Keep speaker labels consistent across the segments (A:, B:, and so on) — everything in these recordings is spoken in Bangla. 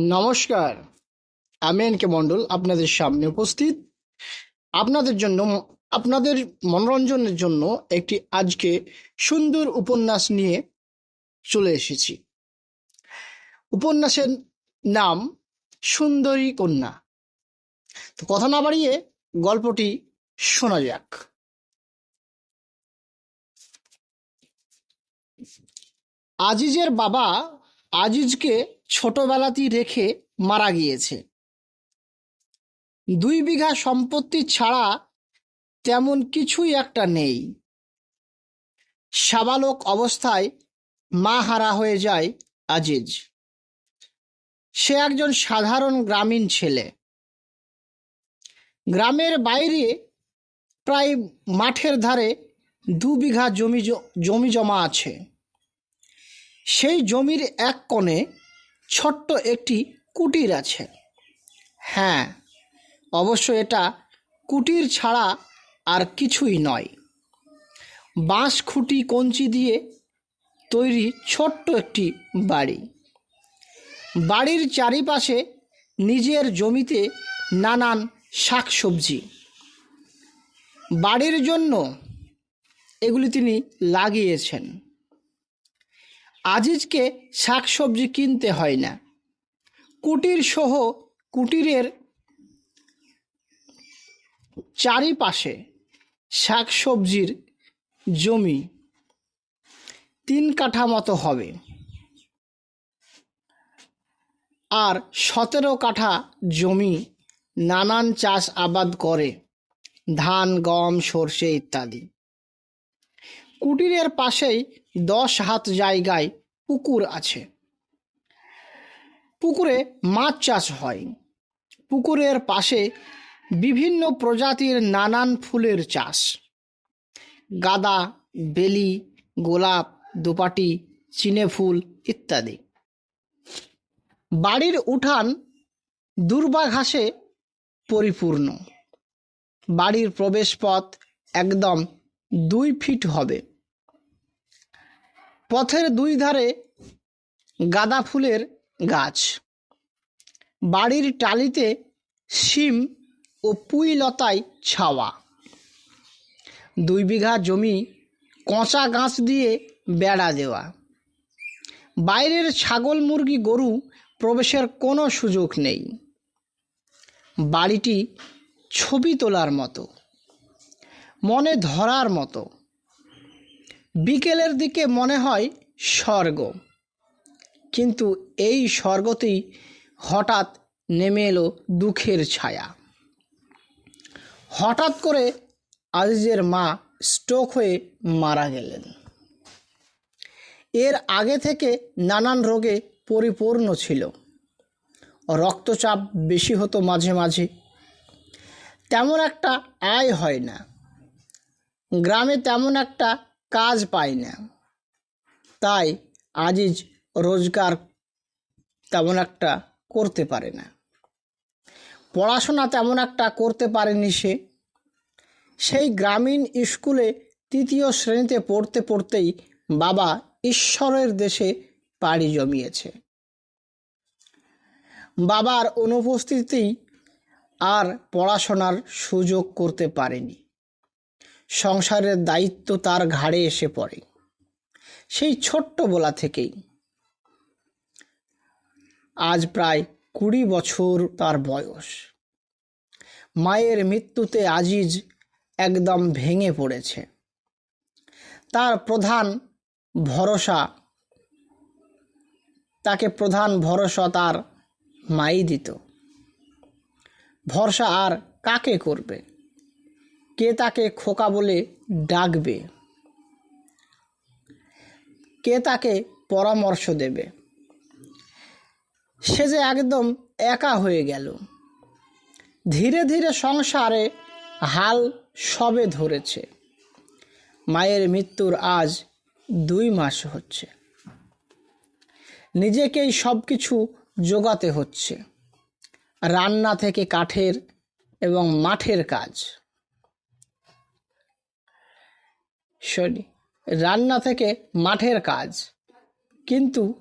A: নমস্কার। আমি এন কে মণ্ডল, আপনাদের সামনে উপস্থিত। আপনাদের জন্য, আপনাদের মনোরঞ্জনের জন্য একটি আজকে সুন্দর উপন্যাস নিয়ে চলে এসেছি। উপন্যাসের নাম সুন্দরী কন্যা। তো কথা না বাড়িয়ে গল্পটি শোনা যাক। আজিজের বাবা আজিজকে ছোটবেলাতেই রেখে মারা গিয়েছে। দুই বিঘা সম্পত্তি ছাড়া তেমন কিছুই একটা নেই। সাবালক অবস্থায় মা হারা হয়ে যায় আজিজ। সে একজন সাধারণ গ্রামীণ ছেলে। গ্রামের বাইরে প্রায় মাঠের ধারে দু বিঘা জমি জমি জমা আছে। সেই জমির এক কোণে ছোট্ট একটি কুটির আছে। হ্যাঁ অবশ্য এটা কুটির ছাড়া আর কিছুই নয়। বাঁশ খুঁটি কঞ্চি দিয়ে তৈরি ছোট্ট একটি বাড়ি। বাড়ির চারিপাশে নিজের জমিতে নানান শাকসবজি। বাড়ির জন্য এগুলি তিনি লাগিয়েছেন। আজিজকে শাকসবজি কিনতে হয় না। কুটির সহ কুটিরের চারিপাশে শাকসবজির জমি তিন কাঠা মতো হবে। আর সতেরো কাঠা জমি নানান চাষ আবাদ করে, ধান, গম, সর্ষে ইত্যাদি। কুটিরের পাশেই দশ হাত জায়গায় পুকুর আছে। পুকুরে মাছ চাষ হয়। পুকুরের পাশে বিভিন্ন প্রজাতির নানান ফুলের চাষ। গাঁদা, বেলি, গোলাপ, দোপাটি, চিনে ফুল ইত্যাদি। বাড়ির উঠান দুর্বা ঘাসে পরিপূর্ণ। বাড়ির প্রবেশপথ একদম দুই ফিট হবে। পথের দুই ধারে গাঁদা ফুলের গাছ। বাড়ির টালিতে শিম ও পুঁই লতায় ছাওয়া। দুই বিঘা জমি কঁচা গাছ দিয়ে বেড়া দেওয়া। বাইরের ছাগল মুরগি গরু প্রবেশের কোনো সুযোগ নেই। বাড়িটি ছবি তোলার মতো, মনে ধরার মতো। বিকেলের দিকে মনে হয় স্বর্গ। কিন্তু এই স্বর্গতেই হঠাৎ নেমে এলো দুঃখের ছায়া। হঠাৎ করে আজিজের মা স্ট্রোক হয়ে মারা গেলেন। এর আগে থেকে নানান রোগে পরিপূর্ণ ছিল। রক্তচাপ বেশি হতো মাঝে মাঝে। তেমন একটা আয় হয় না। গ্রামে তেমন একটা কাজ পায় না। তাই আজিজ রোজগার তেমন একটা করতে পারে না। পড়াশোনা তেমন একটা করতে পারেনি সে। সেই গ্রামীণ স্কুলে তৃতীয় শ্রেণীতে পড়তে পড়তেই বাবা ঈশ্বরের দেশে পাড়ি জমিয়েছে। বাবার অনুপস্থিতিতেই আর পড়াশোনার সুযোগ করতে পারেনি। সংসারের দায়িত্ব তার ঘাড়ে এসে পড়ে। সেই ছোট্ট বলা থেকেই আজ প্রায় কুড়ি বছর তার বয়স। মায়ের মৃত্যুতে আজিজ একদম ভেঙে পড়েছে। তার প্রধান ভরসা, তাকে প্রধান ভরসা তার মাই দিত। ভরসা আর কাকে করবে? কে তাকে খোকা বলে ডাকবে? কে তাকে পরামর্শ দেবে? সে যে একদম একা হয়ে গেল। ধীরে ধীরে সংসারে হাল সবে ধরেছে। মায়ের মৃত্যুর আজ দুই মাস হচ্ছে। নিজেকেই সব কিছু জোগাতে হচ্ছে। রান্না থেকে কাঠের এবং মাঠের কাজ। সরি রান্না থেকে মাঠের কাজ। কিন্তু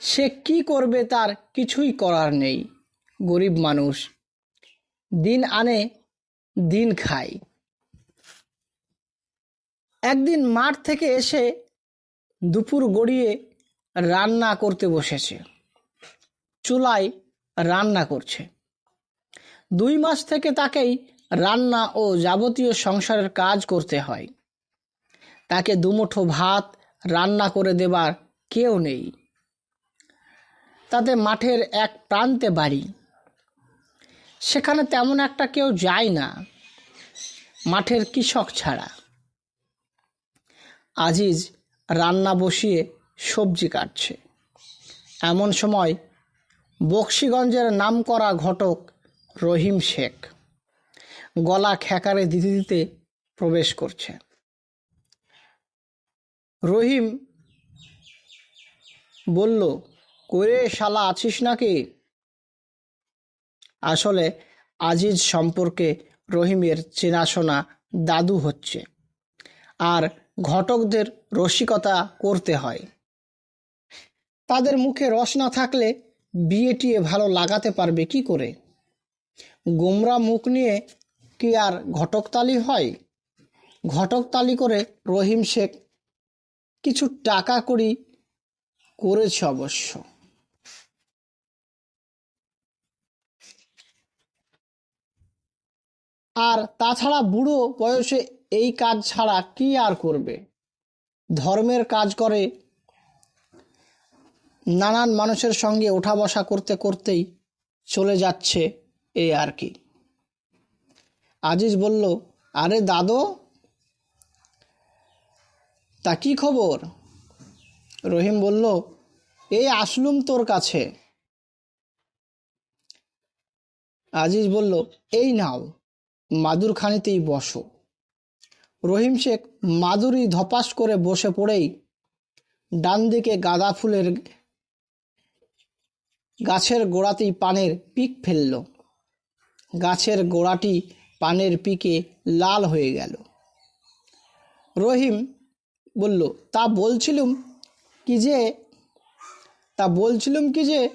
A: সে কি করবে তার কিছুই করার নেই। গরিব মানুষ, দিন আনে, দিন খায়। একদিন মাঠ থেকে এসে দুপুর গড়িয়ে রান্না করতে বসেছে। চুলায় রান্না করছে। দুই মাস থেকে তাকেই রান্না ও যাবতীয় সংসারের কাজ করতে হয়। তাকে দুমুঠো ভাত রান্না করে দেবার কেউ নেই। তাতে মাঠের এক প্রান্তে বাড়ি। সেখানে তেমন একটা কেউ যায় না, মাঠের কৃষক ছাড়া। আজিজ রান্না বসিয়ে সবজি কাটছে। এমন সময় বক্সিগঞ্জের নামকরা ঘটক রহিম শেখ গলা খেকারে দিতে দিতে প্রবেশ করছে। রহিম বলল, করে শালা আছিস নাকি? আসলে আজিজ সম্পর্কে রহিমের চেনাশোনা দাদু হচ্ছে আর ঘটকদের রসিকতা করতে হয়। তাদের মুখে রস না থাকলে বিয়ে টিয়ে ভালো লাগাতে পারবে কি করে? গোমরা মুখ নিয়ে কি আর ঘটকতালি হয়? ঘটকতালি করে রহিম শেখ কিছু টাকা করি, করেছে অবশ্য। আর তাছাড়া বুড়ো বয়সে এই কাজ ছাড়া কি আর করবে? ধর্মের কাজ করে, নানান মানুষের সঙ্গে ওঠা বসা করতে করতেই চলে যাচ্ছে এই আর কি। আজিজ বলল, আরে দাদু তা কি খবর? রহিম বলল, এই আসলুম তোর কাছে। আজিজ বলল, এই নাও, মাদুর খানিতেই বসো। রহিম শেখ মাদুরি ধপাস করে বসে পড়েই ডান দিকে গাঁদা ফুলের গাছের গোড়াতেই পানের পিক ফেলল। গাছের গোড়াটি পানের পিকে লাল হয়ে গেল। রহিম বলল, তা বলছিলুম কি যে, তা বলছিলুম কি যে,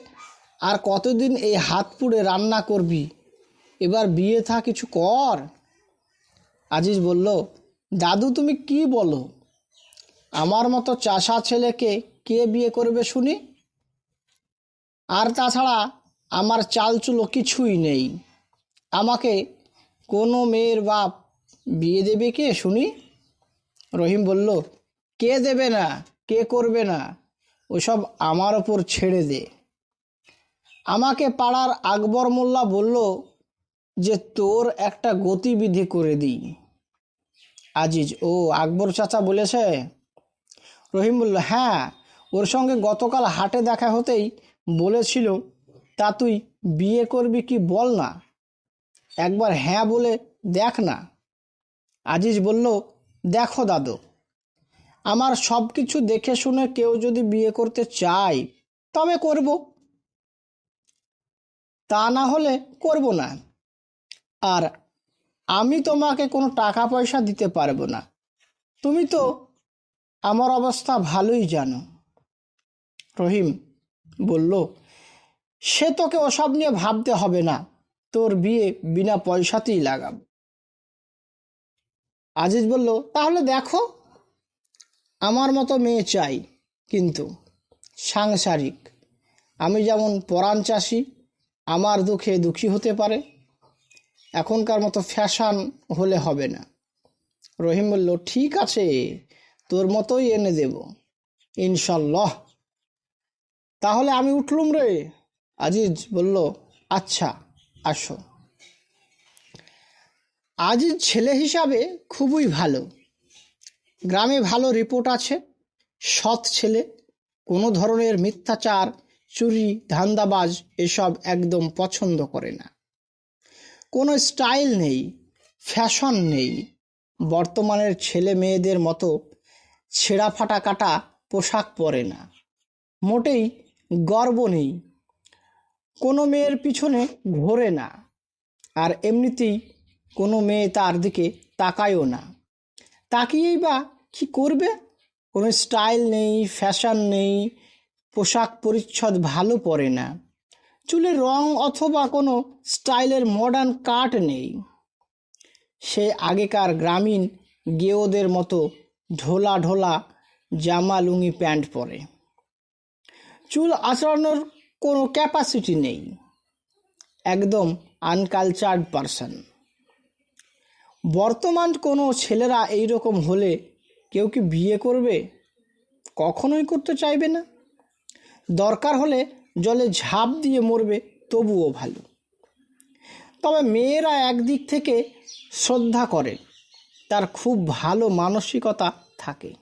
A: আর কতদিন এই হাত পুড়ে রান্না করবি? এবার বিয়ে থা কিছু কর। আজিজ বলল, দাদু, তুমি কি বলো? আমার মতো চাষা ছেলেকে কে বিয়ে করবে শুনি? আর তাছাড়া আমার চালচুলো কিছুই নেই। আমাকে কোনো মেয়ের বাপ বিয়ে দেবে কে শুনি? রহিম বলল কে দেবে না? কে করবে না? ওসব আমার ওপর ছেড়ে দে। আমাকে পাড়ার আকবর মোল্লা বলল যে, তোর একটা গতিবিধি করে দিই। আজিজ, ও আকবর চাচা বলেছে? রহিম বলল হ্যাঁ ওর সঙ্গে গতকাল হাটে দেখা হতেই বলেছিল, তা তুই বিয়ে করবি কি বল না? একবার হ্যাঁ বলে দেখ না। আজিজ বলল, দেখো দাদু। আমার সব কিছু দেখে শুনে কেউ যদি বিয়ে করতে চায়, তবে করব। তা না হলে করব না। আর আমি তোমাকে কোনো টাকা পয়সা দিতে পারব না। তুমি তো আমার অবস্থা ভালোই জানো। রহিম বলল, সে তোকে ওসব নিয়ে ভাবতে হবে না। তোর বিয়ে বিনা পয়সাতেই লাগাব। আজিজ বলল, তাহলে দেখো। আমার মতো মেয়ে চাই, কিন্তু সাংসারিক। আমি যেমন পরাণ চাষি, আমার দুঃখে দুঃখী হতে পারে। এখনকার মতো ফ্যাশন হলে হবে না। রহিম বলল, ঠিক আছে, তোর মতোই এনে দেব। ইনশাল্লাহ। তাহলে আমি উঠলুম রে? আজিজ বলল আচ্ছা আসো। আজিজ ছেলে হিসাবে খুবই ভালো। গ্রামে ভালো রিপোর্ট আছে। সৎ ছেলে, কোনো ধরনের মিথ্যাচার, চুরি, ধান্দাবাজ এসব একদম পছন্দ করে না। কোনো স্টাইল নেই, ফ্যাশন নেই। বর্তমানের ছেলে মেয়েদের মতো ছেঁড়া ফাটা কাটা পোশাক পরে না। মোটেই গর্ব নেই। কোনো মেয়ের পিছনে ঘোরে না। আর এমনিতেই কোনো মেয়ে তার দিকে তাকায়ও না। তাকিয়েই বা কি করবে? কোনো স্টাইল নেই, ফ্যাশন নেই, পোশাক পরিচ্ছদ ভালো পরে না। চুলের রং অথবা কোনো স্টাইলের মডার্ন কাট নেই। সে আগেকার গ্রামীণ গেওদের মতো ঢোলা ঢোলা জামা লুঙ্গি প্যান্ট পরে। চুল আঁচড়ানোর কোনো ক্যাপাসিটি নেই। একদম আনকালচার্ড পারসন বর্তমান কোনো ছেলেরা এই রকম হলে কেউ কি বিয়ে করবে? কখনোই করতে চাইবে না। দরকার হলে জলে ঝাঁপ দিয়ে মরবে, তবুও ভালো। তবে মেয়েরা একদিক থেকে শ্রদ্ধা করে, তার খুব ভালো মানসিকতা থাকে।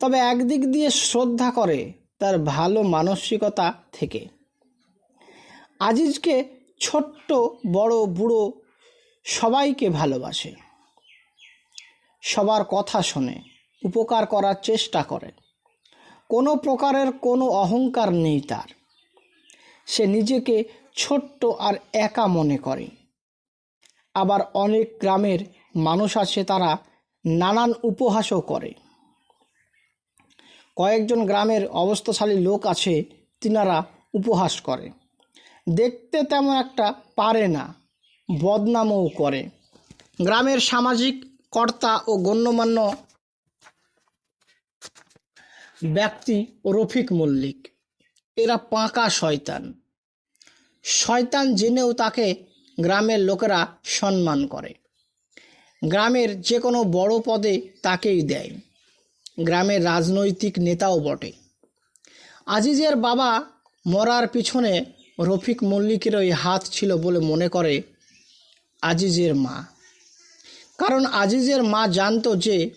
A: তবে একদিক দিয়ে শ্রদ্ধা করে, তার ভালো মানসিকতা থেকে। আজিজকে ছোট্ট, বড়, বুড়ো সবাইকে ভালোবাসে। সবার কথা শোনে, উপকার করার চেষ্টা করে। কোনো প্রকারের কোনো অহংকার নেই তার। সে নিজেকে ছোট্ট আর একা মনে করে। আবার অনেক গ্রামের মানুষ আছে তারা নানান উপহাসও করে। কয়েকজন গ্রামের অবস্থাশালী লোক আছে তিনারা উপহাস করে। দেখতে তেমন একটা পারে না, বদনামও করে। গ্রামের সামাজিক কর্তা ও গণ্যমান্য ব্যক্তি রফিক মল্লিক। এরা পাকা শয়তান। শয়তান জেনেও তাকে গ্রামের লোকেরা সম্মান করে। গ্রামের যে কোনো বড় পদে তাকেই দেয়। গ্রামের রাজনৈতিক নেতাও বটে। আজিজের বাবা মরার পিছনে রফিক মল্লিকেরই হাত ছিল বলে মনে করে আজিজের মা। কারণ আজিজের মা জানতো যে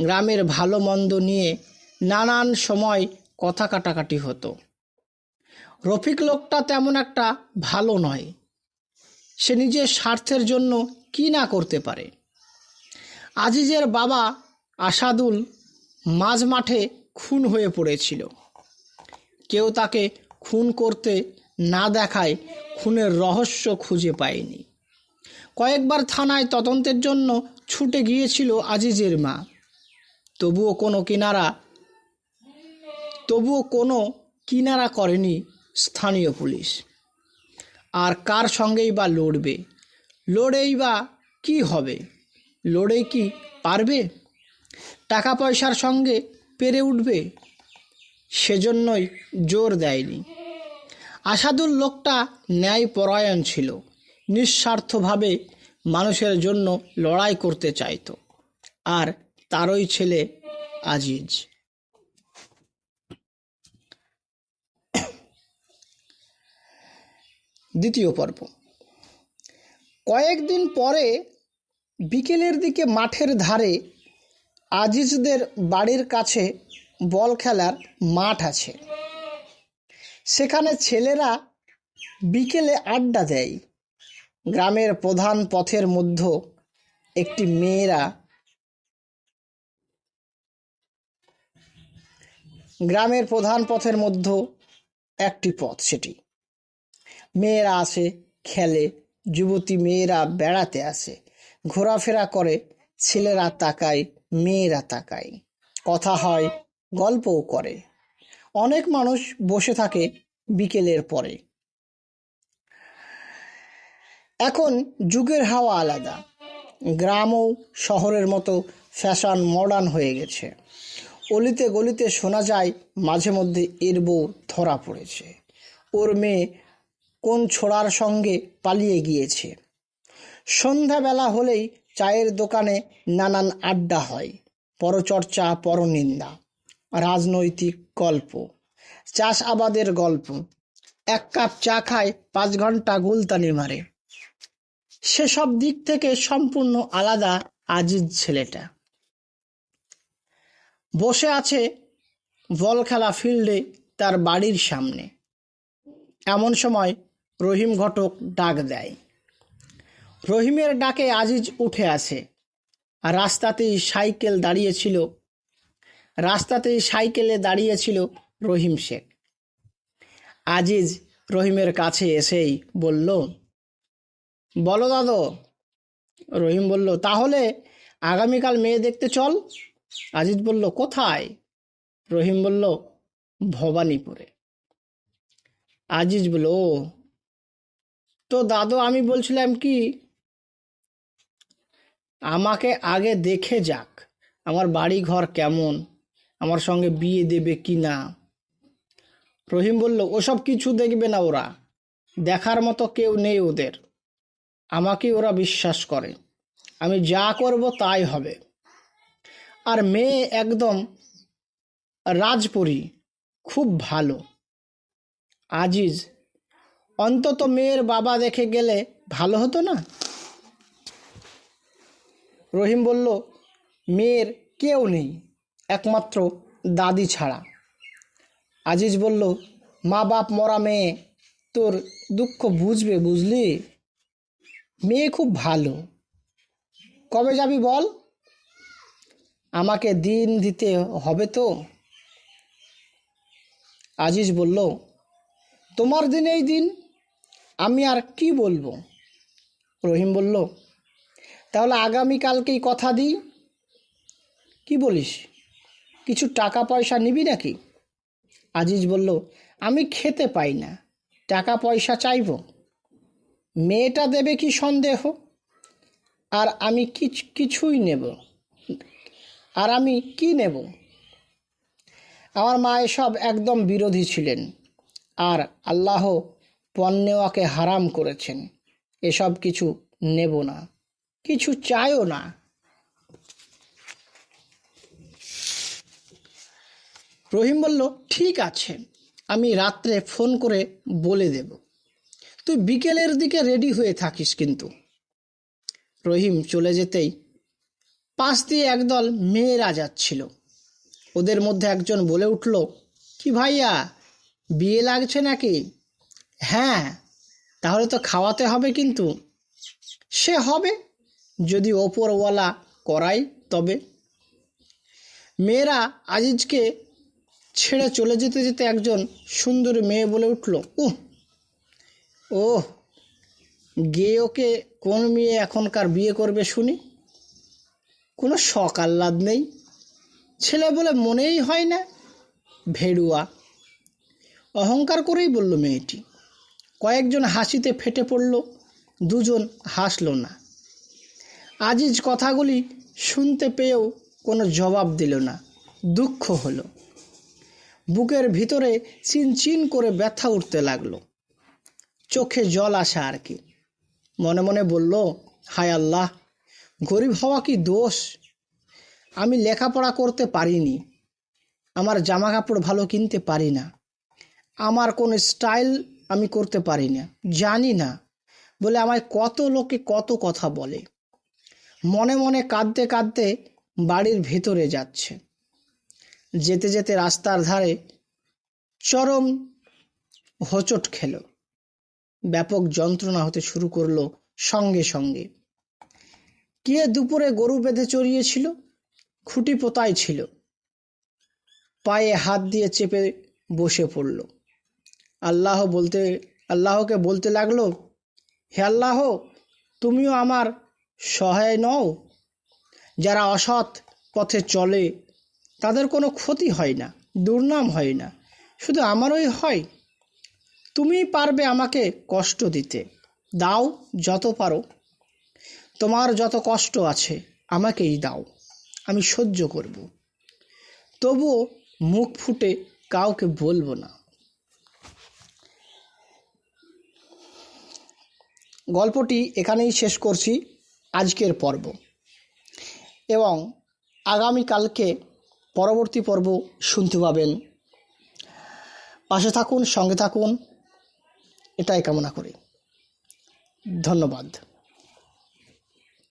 A: গ্রামের ভালো মন্দ নিয়ে নানান সময় কথা কাটাকাটি হতো। রফিক লোকটা তেমন একটা ভালো নয়। সে নিজের স্বার্থের জন্য কি না করতে পারে। আজিজের বাবা আসাদুল মাঝ মাঠে খুন হয়ে পড়েছিল। কেউ তাকে খুন করতে না দেখায়, খুনের রহস্য খুঁজে পায়নি। কয়েকবার থানায় তদন্তের জন্য ছুটে গিয়েছিল আজিজের মা। তবুও কোনো কিনারা তবুও কোনো কিনারা করেনি স্থানীয় পুলিশ। আর কার সঙ্গেই বা লড়বে? লড়েই বা কি হবে? লড়ে কি পারবে? টাকা পয়সার সঙ্গে পেরে উঠবে? সেজন্যই জোর দেয়নি। আসাদুল লোকটা ন্যায়পরায়ণ ছিল। নিঃস্বার্থভাবে মানুষের জন্য লড়াই করতে চাইতো। আর তারই ছেলে আজিজ। দ্বিতীয় পর্ব। কয়েকদিন পরে বিকেলের দিকে মাঠের ধারে আজিজদের বাড়ির কাছে বল খেলার মাঠ আছে। সেখানে ছেলেরা বিকেলে আড্ডা দেয়। গ্রামের প্রধান পথের মধ্য একটি মেয়েরা গ্রামের প্রধান পথের মধ্য একটি পথ সেটি। মেয়েরা আসে, খেলে, যুবতী মেয়েরা বেড়াতে আসে, ঘোরাফেরা করে, ছেলেরা তাকায়, মেয়েরা তাকায়, কথা হয়, গল্পও করে। অনেক মানুষ বসে থাকে বিকেলের পরে। এখন যুগের হাওয়া আলাদা। গ্রামও শহরের মতো ফ্যাশন মডার্ন হয়ে গেছে। অলিতে গলিতে শোনা যায়, মাঝে মধ্যে এর বউ ধরা পড়েছে। ওর মেয়ে কোন ছোড়ার সঙ্গে পালিয়ে গিয়েছে। সন্ধ্যাবেলা হলেই চায়ের দোকানে নানান আড্ডা হয়। পরচর্চা, পরনিন্দা, রাজনৈতিক গল্প চাষ আবাদের গল্প। এক কাপ চা খায় পাঁচ ঘণ্টা গুলতানি মারে। সেসব দিক থেকে সম্পূর্ণ আলাদা আজিজ ছেলেটা। বসে আছে বল খেলা ফিল্ডে তার বাড়ির সামনে। এমন সময় রহিম ঘটক ডাক দেয়। রহিমের ডাকে আজিজ উঠে আসে। রাস্তাতেই সাইকেল দাঁড়িয়েছিল। রাস্তাতেই সাইকেলে দাঁড়িয়েছিল রহিম শেখ। আজিজ রহিমের কাছে এসেই বলল বলো দাদু। রহিম বলল তাহলে আগামীকাল মেয়ে দেখতে চল। আজিজ বলল কোথায়? রহিম বলল ভবানীপুরে। আজিজ বলল "ও, তো দাদু আমি বলছিলাম কি আমাকে আগে দেখে যাক আমার বাড়ি ঘর কেমন আমার সঙ্গে বিয়ে দেবে কি না? রহিম বলল ওসব কিছু দেখবে না ওরা। দেখার মতো কেউ নেই ওদের। আমাকে ওরা বিশ্বাস করে। আমি যা করব তাই হবে। আর মেয়ে একদম রাজপরী, খুব ভালো। আজিজ, অন্তত মেয়ের বাবা দেখে গেলে ভালো হতো না? রহিম বলল, মেয়ের কেউ নেই, একমাত্র দাদি ছাড়া। আজিজ বলল, মা বাপ মরা মেয়ে, তোর দুঃখ বুঝবে, বুঝলি? মেয়ে খুব ভালো। কবে যাবি বল? আমাকে দিন দিতে হবে তো? আজিজ বলল, তোমার দিন এই দিন, আমি আর কি বলব? রহিম বলল, তাহলে আগামীকালকেই কথা দিই। কি বলিস? কিছু টাকা পয়সা নিবি নাকি? আজিজ বলল, আমি খেতে পাই না টাকা পয়সা চাইব। মেয়েটা দেবে কি সন্দেহ? আর আমি কিছু, কিছুই নেব। আর আমি কি নেব? আমার মা এসব একদম বিরোধী ছিলেন। আর আল্লাহ পণ্যেওয়াকে হারাম করেছেন। এসব কিছু নেব না। কিছু চাইও না। রহিম বলল, ঠিক আছে, আমি রাত্রে ফোন করে বলে দেব। তুই বিকেলের দিকে রেডি হয়ে থাকিস কিন্তু। রহিম চলে যেতেই পাশ দিয়ে একদল মেয়েরা যাচ্ছিল ওদের মধ্যে একজন বলে উঠল, কি ভাইয়া, বিয়ে লাগছে নাকি? হ্যাঁ তাহলে তো খাওয়াতে হবে কিন্তু। সে হবে, যদি ওপরওয়ালা করাই তবে। মেয়েরা আজিজকে ছেড়ে চলে যেতে যেতে একজন সুন্দর মেয়ে বলে উঠল, উহ ও গিয়ে ওকে কোন মেয়ে এখনকার বিয়ে করবে শুনি? কোনো শখ আহ্লাদ নেই? ছেলে বলে মনেই হয় না। ভেড়ুয়া। অহংকার করেই বলল মেয়েটি। কয়েকজন হাসিতে ফেটে পড়ল, দুজন হাসল না। আজিজ কথাগুলি শুনতে পেয়েও কোনো জবাব দিল না। দুঃখ হলো। বুকের ভিতরে চিনচিন করে ব্যথা উঠতে লাগল। চোখে জল আসা আর কি। মনে মনে বলল, হায় আল্লাহ, গরিব হওয়া কি দোষ? আমি লেখাপড়া করতে পারিনি, আমার জামা কাপড় ভালো কিনতে পারি না, আমার কোনো স্টাইল আমি করতে পারি না, জানি না, বলে আমায় কত লোকে কত কথা বলে। মনে মনে কাঁদতে কাঁদতে বাড়ির ভেতরে যাচ্ছে। যেতে যেতে রাস্তার ধারে চরম হোঁচট খেল। ব্যাপক যন্ত্রণা হতে শুরু করল সঙ্গে সঙ্গে। কে দুপুরে গরু বেঁধে চড়িয়েছিল? খুঁটি পোতাই ছিল। পায়ে হাত দিয়ে চেপে বসে পড়ল। আল্লাহ বলতে, আল্লাহকে বলতে লাগল, হে আল্লাহ, তুমিও আমার সহায় নও। যারা অসৎ পথে চলে, তাদের কোনো ক্ষতি হয় না, দুর্নাম হয় না। শুধু আমারই হয় তুমি পারবে আমাকে কষ্ট দিতে। দাও যত পারো। তোমার যত কষ্ট আছে, আমাকেই দাও। আমি সহ্য করব। তবুও মুখ ফুটে কাউকে বলব না। গল্পটি এখানেই শেষ করছি। আজকের পর্ব। এবং আগামীকালকে পরবর্তী পর্ব শুনতে পাবেন। পাশে থাকুন, সঙ্গে থাকুন। এটাই কামনা করি। ধন্যবাদ।